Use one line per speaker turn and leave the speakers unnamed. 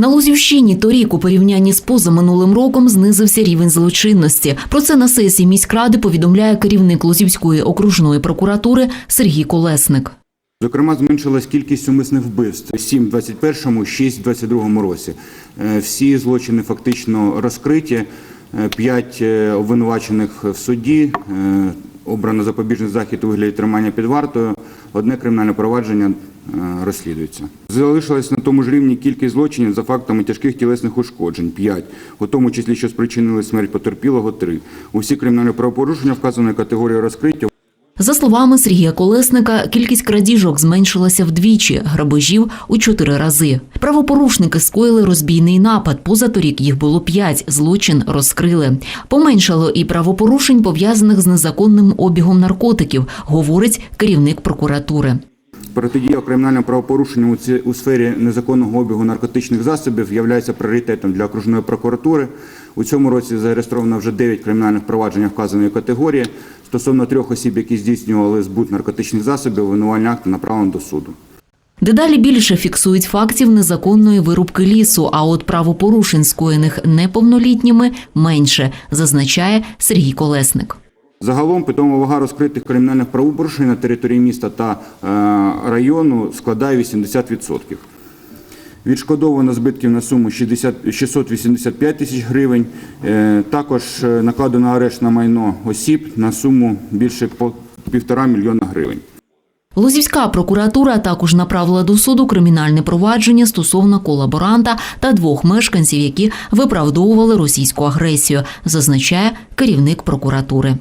На Лузівщині торік у порівнянні з позаминулим роком знизився рівень злочинності. Про це на сесії міськради повідомляє керівник Лузівської окружної прокуратури Сергій Колесник.
Зокрема, зменшилась кількість умисних вбивств 7 в 21-му, 6 в 22-му році. Е, Всі злочини фактично розкриті, 5 обвинувачених в суді, е, обрано запобіжний захід у вигляді тримання під вартою, одне кримінальне провадження е, розслідується. Залишилась на тому ж рівні кількість злочинів за фактами тяжких тілесних ушкоджень 5, у тому числі, що спричинили смерть потерпілого 3. Усі кримінальні правопорушення вказаної категорії розкриті,
За словами Сергія Колесника, кількість крадіжок зменшилася вдвічі, грабежів у чотири рази. Правопорушники скоїли розбійний напад. Позаторік їх було п'ять. Злочин розкрили. Поменшало і правопорушень пов'язаних з незаконним обігом наркотиків, говорить керівник прокуратури.
Протидія кримінальним правопорушенням у сфері незаконного обігу наркотичних засобів є пріоритетом для окружної прокуратури. У цьому році зареєстровано вже 9 кримінальних проваджень вказаної категорії. Стосовно трьох осіб, які здійснювали збут наркотичних засобів, винувальні акти направлено до суду.
Дедалі більше фіксують фактів незаконної вирубки лісу, а от правопорушень, скоєних неповнолітніми, менше, зазначає Сергій Колесник.
Загалом питома вага розкритих кримінальних правопорушень на території міста та е, району складає 80%. Відшкодовано збитків на суму 60 685 тисяч гривень. Е, Також е, накладено арешт на майно осіб на суму більше півтора мільйона гривень.
Лозівська прокуратура також направила до суду кримінальне провадження стосовно колаборанта та двох мешканців, які виправдовували російську агресію, зазначає керівник прокуратури.